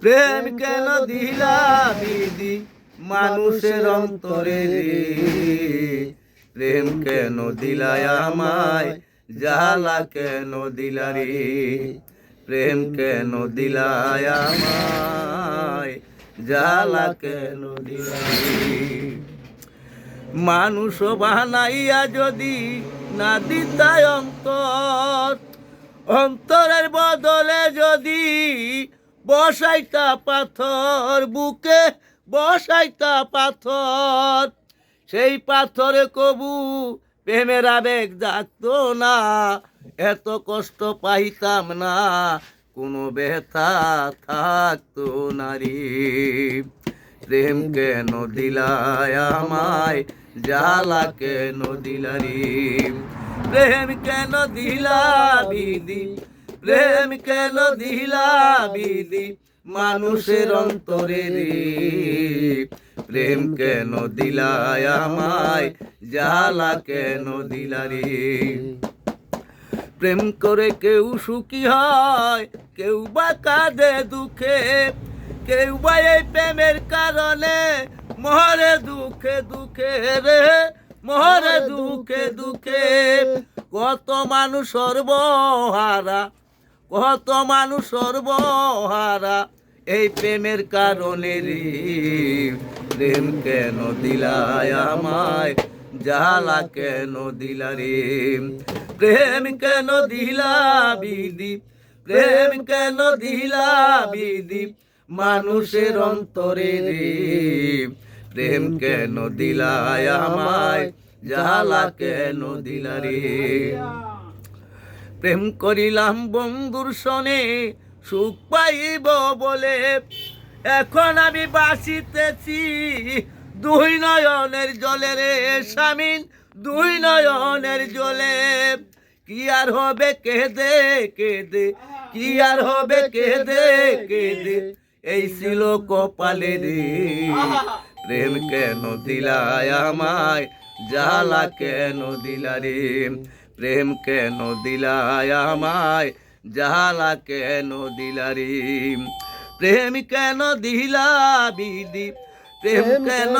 প্রেম কেন দিলা বিধি? মানুষের অন্তরে রে। প্রেম কেন দিলায় আমায়? জ্বালা কেন দিলা রে? প্রেম কেন দিলায় আমায়? জ্বালা কেন দিলা মানুষ বানাইয়া যদি না দিতায় অন্তর অন্তরের বদলে যদি বসাইতা পাথর বুকে, বসাইতা পাথর। সেই পাথরে কবু প্রেমের আবেগ জাগতো না, এত কষ্ট পাইতাম না, কোনো ব্যথা থাকতো না রে। প্রেম কেন দিলায় আমায়, জ্বালা কেন দিলারি প্রেম কেন দিলা বিধি প্রেম কেন দিলা বিধি? মানুষের অন্তরে রে। প্রেম কেন দিলায় আমায়? জ্বালা কেন দিলারি প্রেম করে কেউ সুখী হয় কেউ বা কাঁদে দুঃখে। কেউ বা এই প্রেমের কারণে মহরে দুঃখে দুঃখে রে। মহরে দুঃখে। দুঃখে। কত মানুষ সর্বহারা। কত মানুষ সর্বহারা। এই প্রেমের কারণে রে প্রেম কেন দিলায় আমায়? জ্বালা কেন দিলা রে? প্রেম কেন দিলা বিধি প্রেম কেন দিলা বিধি মানুষের অন্তরে রে। প্রেম কেন দিলায় আমায়? জ্বালা কেন দিলা রে? প্রেম করিলাম বন্ধুর সনে, সুখ পাইব বলে। এখন আমি বাসিতেছি দুই নয়নের জলে রে স্বামীন, দুই নয়নের জলে। কি আর হবে কেঁদে কেঁদে, কি আর হবে কেঁদে কেঁদে। এই ছিল কপালে রে প্রেম কেন দিলায় আমায়, জ্বালা কেন দিলা রে? প্রেম কেন দিলায় আমায়? জ্বালা কেন দিলারি? প্রেম কেন দিলা বিদি প্রেম কেন